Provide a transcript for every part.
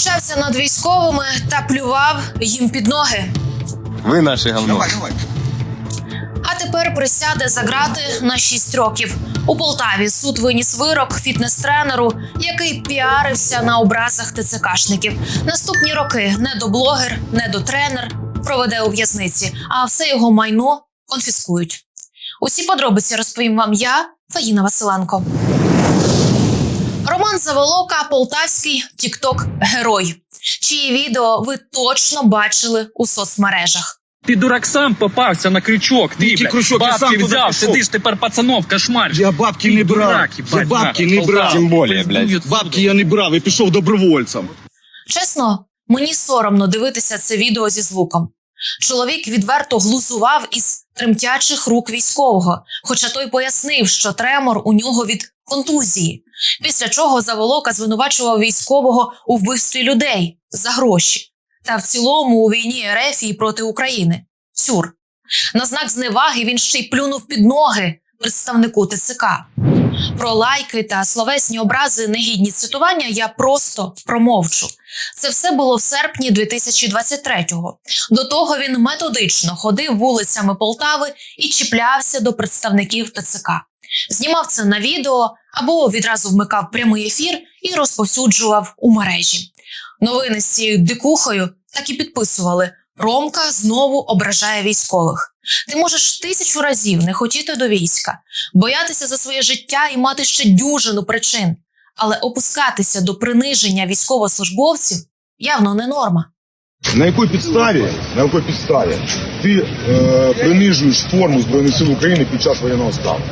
Знущався над військовими та плював їм під ноги. Ви наше говно. Давай, давай. А тепер присяде за грати на 6 років. У Полтаві суд виніс вирок фітнес-тренеру, який піарився на образах ТЦКшників. Наступні роки не до блогер, не до тренер проведе у в'язниці, а все його майно конфіскують. Усі подробиці розповім вам я, Фаїна Василенко. Роман Заволока, полтавський тікток герой. Чиї відео ви точно бачили у соцмережах. Ти дурак сам попався на крючок. Ти, Який блядь, крючок? Я бабки сам туди взяв, пішов. сидиш тепер пацанов, кошмар. Я бабки Ти не брав. дурак, Я їбать, бабки на, не брав. Тим более, блядь. Бабки я не брав, я пішов добровольцем. Чесно, мені соромно дивитися це відео зі звуком. Чоловік відверто глузував із тремтячих рук військового, хоча той пояснив, що тремор у нього від контузії. Після чого Заволока звинувачував військового у вбивстві людей за гроші та в цілому у війні Ерефії проти України. Сюр. На знак зневаги він ще й плюнув під ноги представнику ТЦК. Про лайки та словесні образи негідні цитування я просто промовчу. Це все було в серпні 2023-го. До того він методично ходив вулицями Полтави і чіплявся до представників ТЦК. Знімав це на відео або відразу вмикав прямий ефір і розповсюджував у мережі. Новини з цією дикухою так і підписували: Ромка знову ображає військових. Ти можеш тисячу разів не хотіти до війська, боятися за своє життя і мати ще дюжину причин, але опускатися до приниження військовослужбовців явно не норма. На якій підставі, на якій підставі ти е, принижуєш форму Збройних сил України під час воєнного стану?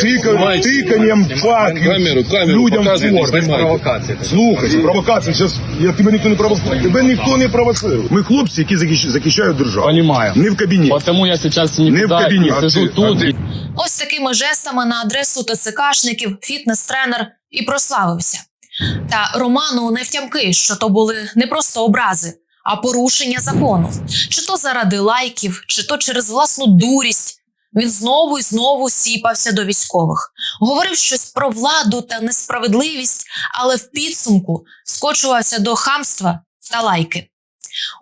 Тика, тиканням факів Камеру, камеру, людям в показуйте, знімайте. Слухай, провокація. Зараз я тебе ніхто не провоцирує. Тебе ніхто не провоцирує. Ми хлопці, які захищ- захищають державу. Понимаю. Не в кабінеті. Потому я сейчас Не в никуда а сижу ты- тут. а ты- и Ось такими жестами на адресу ТЦКшників фітнес-тренер і прославився. Та Роману не втямки, що то були не просто образи, а порушення закону. Чи то заради лайків, чи то через власну дурість. Він знову і знову сіпався до військових, говорив щось про владу та несправедливість, але в підсумку скочувався до хамства та лайки.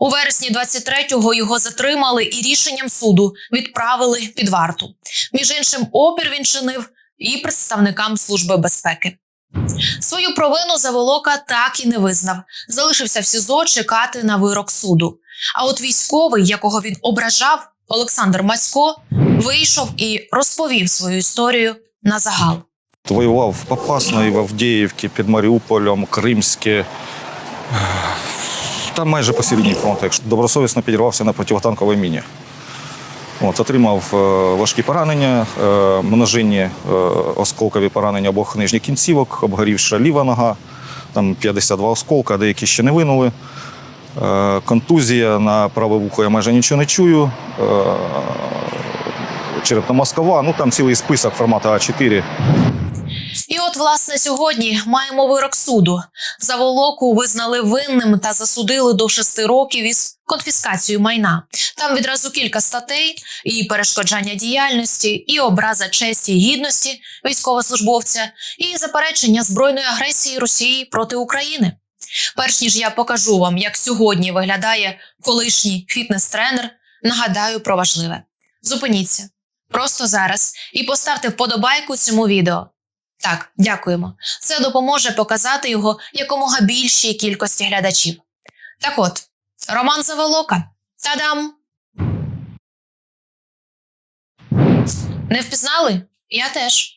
У вересні 23-го його затримали і рішенням суду відправили під варту. Між іншим, опір він чинив і представникам Служби безпеки. Свою провину Заволока так і не визнав. Залишився в СІЗО чекати на вирок суду. А от військовий, якого він ображав, Олександр Мацько, вийшов і розповів свою історію на загал. Воював в Попасної, в Авдіївці, під Маріуполем, Кримське. Там майже по середній фронту, якщо добросовісно підірвався на противотанковій міні. От, отримав е, важкі поранення, е, множинні е, осколкові поранення обох нижніх кінцівок, обгорівша ліва нога, там 52 осколка, деякі ще не винули. Е, контузія на праве вухо я майже нічого не чую. Е, черепно-мозкова, ну там цілий список формату А4. І от, власне, сьогодні маємо вирок суду. Заволоку визнали винним та засудили до шести років із конфіскацією майна. Там відразу кілька статей: і перешкоджання діяльності, і образа честі і гідності військовослужбовця, і заперечення збройної агресії Росії проти України. Перш ніж я покажу вам, як сьогодні виглядає колишній фітнес-тренер, нагадаю про важливе. Зупиніться просто зараз і поставте вподобайку цьому відео. Так, дякуємо. Це допоможе показати його якомога більшій кількості глядачів. Так от, Роман Заволока. Та-дам! Не впізнали? Я теж.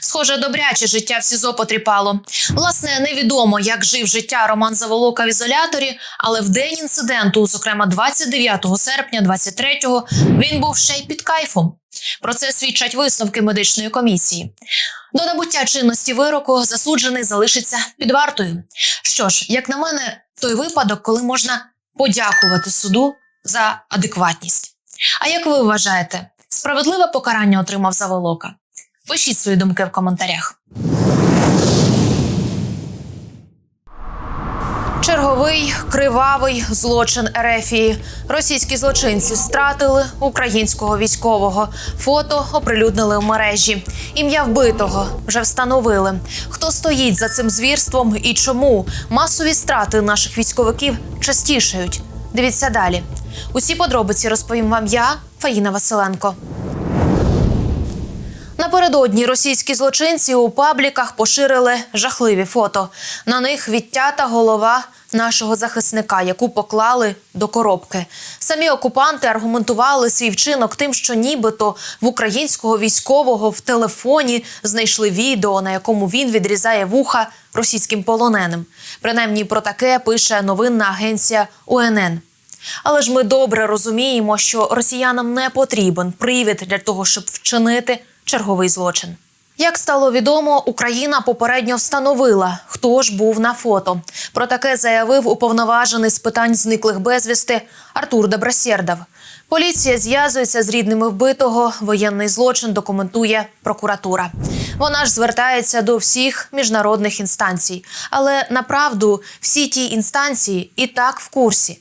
Схоже, добряче життя в СІЗО потріпало. Власне, невідомо, як жив життя Роман Заволока в ізоляторі, але в день інциденту, зокрема 29 серпня 23-го, він був ще й під кайфом. Про це свідчать висновки медичної комісії. До набуття чинності вироку засуджений залишиться під вартою. Що ж, як на мене, той випадок, коли можна подякувати суду за адекватність. А як ви вважаєте, справедливе покарання отримав Заволока? Пишіть свої думки в коментарях. Черговий кривавий злочин Ерефії. Російські злочинці стратили українського військового. Фото оприлюднили в мережі. Ім'я вбитого вже встановили. Хто стоїть за цим звірством і чому масові страти наших військовиків частішають? Дивіться далі. Усі подробиці розповім вам я, Фаїна Василенко. Напередодні російські злочинці у пабліках поширили жахливі фото. На них відтята голова нашого захисника, яку поклали до коробки. Самі окупанти аргументували свій вчинок тим, що нібито в українського військового в телефоні знайшли відео, на якому він відрізає вуха російським полоненим. Принаймні про таке пише новинна агенція УНН. Але ж ми добре розуміємо, що росіянам не потрібен привід для того, щоб вчинити черговий злочин. Як стало відомо, Україна попередньо встановила, хто ж був на фото. Про таке заявив уповноважений з питань зниклих безвісти Артур Дебрасєрдов. Поліція зв'язується з рідними вбитого. Воєнний злочин документує прокуратура. Вона ж звертається до всіх міжнародних інстанцій. Але направду всі ті інстанції і так в курсі.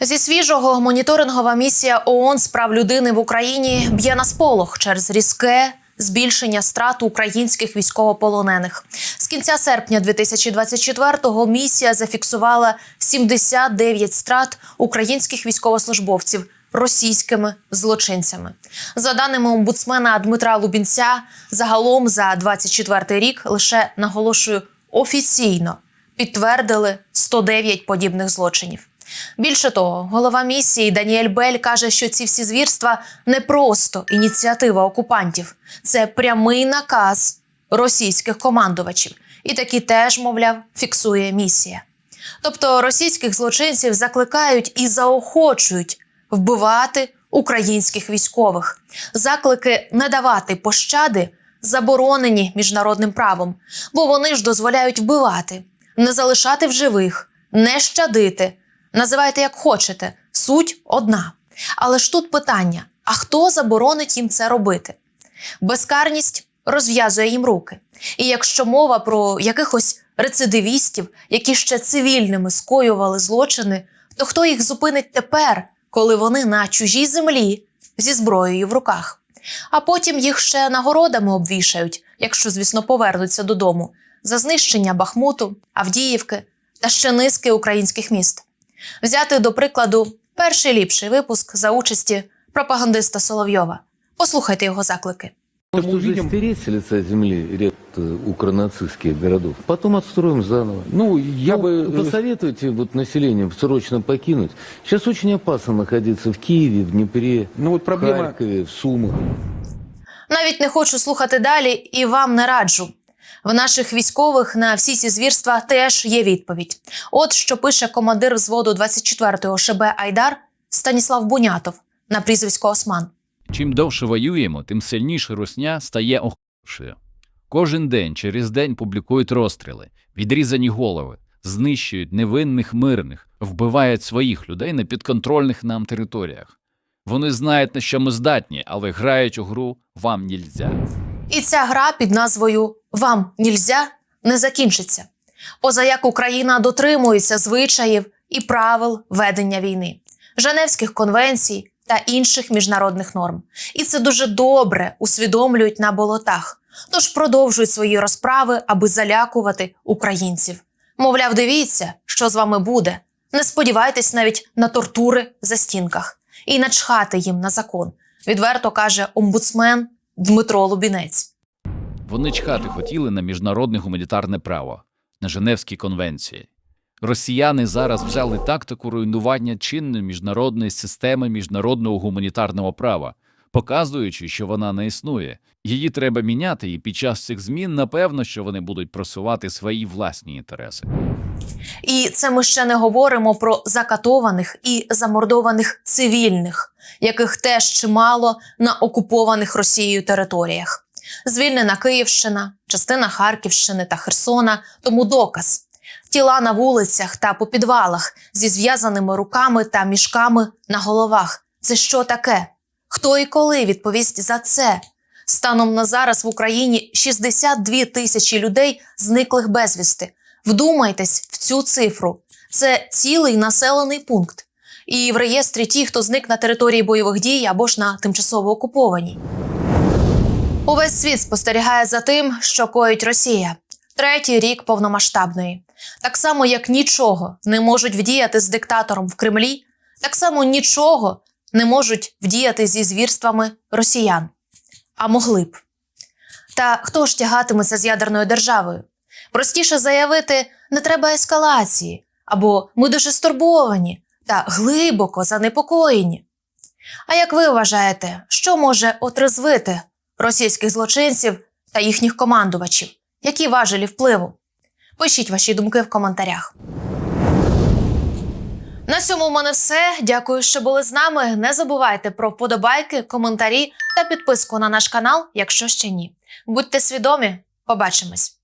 Зі свіжого моніторингова місія ООН з прав людини в Україні б'є на сполох через різке збільшення страт українських військовополонених. З кінця серпня 2024-го місія зафіксувала 79 страт українських військовослужбовців російськими злочинцями. За даними омбудсмена Дмитра Лубінця, загалом за 24 рік лише наголошую офіційно підтвердили 109 подібних злочинів. Більше того, голова місії Даніель Бель каже, що ці всі звірства не просто ініціатива окупантів, це прямий наказ російських командувачів. І такі теж, мовляв, фіксує місія. Тобто російських злочинців закликають і заохочують вбивати українських військових. Заклики не давати пощади заборонені міжнародним правом, бо вони ж дозволяють вбивати, не залишати в живих, не щадити. Називайте як хочете, суть одна. Але ж тут питання: а хто заборонить їм це робити? Безкарність розв'язує їм руки. І якщо мова про якихось рецидивістів, які ще цивільними скоювали злочини, то хто їх зупинить тепер, коли вони на чужій землі зі зброєю в руках? А потім їх ще нагородами обвішають, якщо, звісно, повернуться додому, за знищення Бахмуту, Авдіївки та ще низки українських міст. Взяти до прикладу перший ліпший випуск за участі пропагандиста Соловйова. Послухайте його заклики. Может уже стереть с лица земли ряд э, укронацистских городов. Потом отстроим заново. Ну, я Ну, бы... э, Посоветуйте вот населению срочно покинуть. Сейчас очень опасно находиться в Киеве, в Днепре, Ну вот в проблема... Харькове, в Сумах. Навіть не хочу слухати далі і вам не раджу. В наших військових на всі ці звірства теж є відповідь. От що пише командир взводу 24-го ШБ Айдар Станіслав Бунятов на прізвисько Осман. Чим довше воюємо, тим сильніше русня стає охопшою. Кожен день через день публікують розстріли, відрізані голови, знищують невинних мирних, вбивають своїх людей на підконтрольних нам територіях. Вони знають, на що ми здатні, але грають у гру вам нільзя. І ця гра під назвою Вам нільзя не закінчиться. Поза як Україна дотримується звичаїв і правил ведення війни, Женевських конвенцій та інших міжнародних норм. І це дуже добре усвідомлюють на болотах. Тож продовжують свої розправи, аби залякувати українців. Мовляв, дивіться, що з вами буде. Не сподівайтесь навіть на тортури за стінках і начхати їм на закон. Відверто каже омбудсмен Дмитро Лубінець. Вони чхати хотіли на міжнародне гуманітарне право, на Женевські конвенції. Росіяни зараз взяли тактику руйнування чинної міжнародної системи міжнародного гуманітарного права, показуючи, що вона не існує. Її треба міняти, і під час цих змін напевно, що вони будуть просувати свої власні інтереси. І це ми ще не говоримо про закатованих і замордованих цивільних, яких теж чимало на окупованих Росією територіях. Звільнена Київщина, частина Харківщини та Херсона, тому доказ. Тіла на вулицях та по підвалах зі зв'язаними руками та мішками на головах. Це що таке? Хто і коли відповість за це? Станом на зараз в Україні 62 тисячі людей зниклих безвісти. Вдумайтесь в цю цифру це цілий населений пункт, і в реєстрі ті, хто зник на території бойових дій або ж на тимчасово окупованій. Увесь світ спостерігає за тим, що коїть Росія. Третій рік повномасштабної. Так само, як нічого не можуть вдіяти з диктатором в Кремлі, так само нічого не можуть вдіяти зі звірствами росіян. А могли б. Та хто ж тягатиметься з ядерною державою? Простіше заявити не треба ескалації, або ми дуже стурбовані та глибоко занепокоєні. А як ви вважаєте, що може отрезвити російських злочинців та їхніх командувачів? Які важелі впливу? Пишіть ваші думки в коментарях. На цьому в мене все. Дякую, що були з нами. Не забувайте про вподобайки, коментарі та підписку на наш канал, якщо ще ні. Будьте свідомі, побачимось!